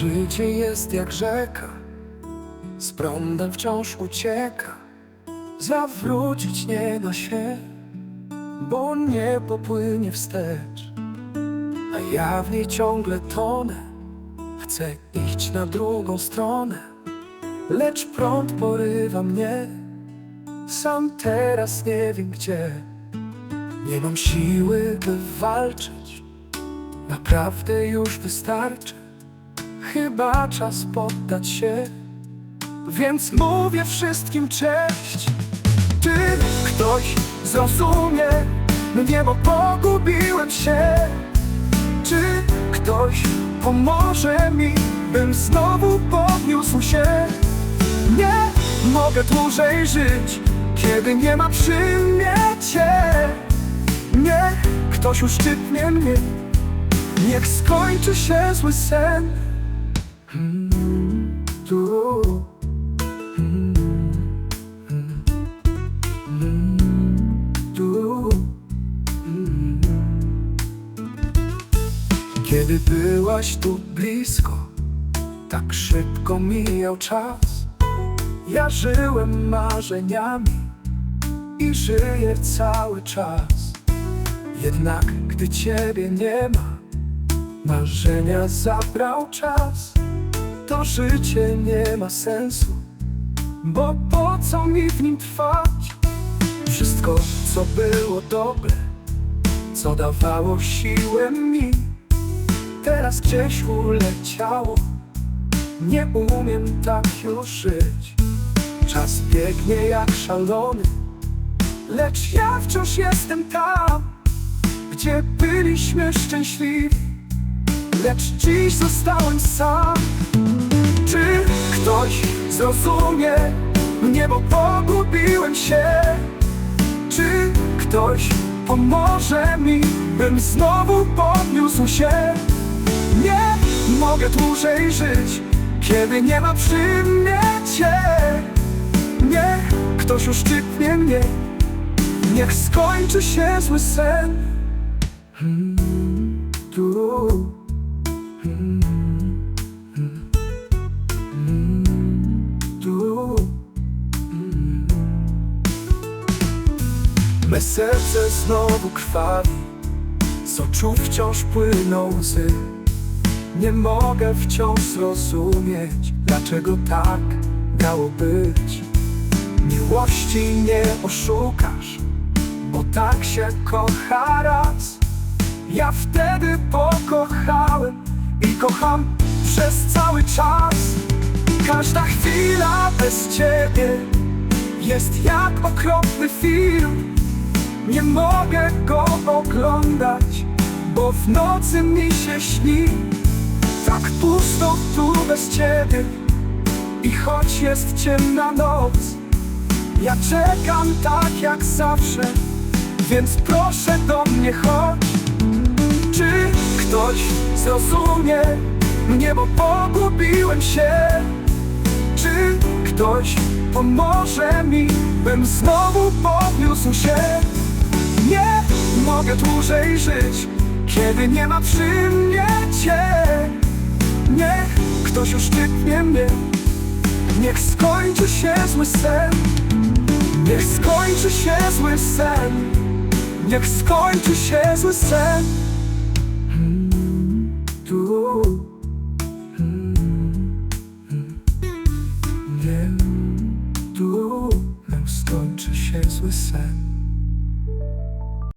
Życie jest jak rzeka, z prądem wciąż ucieka. Zawrócić nie da się, bo nie popłynie wstecz. A ja w niej ciągle tonę, chcę iść na drugą stronę. Lecz prąd porywa mnie, sam teraz nie wiem gdzie. Nie mam siły, by walczyć, naprawdę już wystarczy. Chyba czas poddać się, więc mówię wszystkim cześć. Czy ktoś zrozumie mnie, bo pogubiłem się? Czy ktoś pomoże mi, bym znowu podniósł się? Nie mogę dłużej żyć, kiedy nie ma przy mnie cię. Nie, ktoś uszczypnie mnie, niech skończy się zły sen. Tu. Kiedy byłaś tu blisko, tak szybko mijał czas. Ja żyłem marzeniami i żyję cały czas. Jednak gdy ciebie nie ma, marzenia zabrał czas. To życie nie ma sensu, bo po co mi w nim trwać? Wszystko, co było dobre, co dawało siłę mi, teraz gdzieś uleciało. Nie umiem tak już żyć. Czas biegnie jak szalony, lecz ja wciąż jestem tam, gdzie byliśmy szczęśliwi, lecz dziś zostałem sam. Czy ktoś zrozumie mnie, bo pogubiłem się? Czy ktoś pomoże mi, bym znowu podniósł się? Nie mogę dłużej żyć, kiedy nie ma przy mnie cię. Niech ktoś uszczypnie mnie, niech skończy się zły sen. Hmm, tu. Me serce znowu krwawi, z oczu wciąż płyną łzy. Nie mogę wciąż zrozumieć, dlaczego tak miało być. Miłości nie oszukasz, bo tak się kocha raz. Ja wtedy pokochałem i kocham przez cały czas. Każda chwila bez ciebie jest jak okropny film. Nie mogę go oglądać, bo w nocy mi się śni. Tak pusto tu bez ciebie i choć jest ciemna noc, ja czekam tak jak zawsze, więc proszę do mnie chodź. Czy ktoś zrozumie mnie, bo pogubiłem się? Czy ktoś pomoże mi, bym znowu podniósł mogę dłużej żyć, kiedy nie ma przy mnie cię. Niech ktoś uszczypnie mnie, niech skończy się zły sen. Niech skończy się zły sen, niech skończy się zły sen. Hmm, tu. Hmm, hmm. Nie, tu, skończy się zły sen.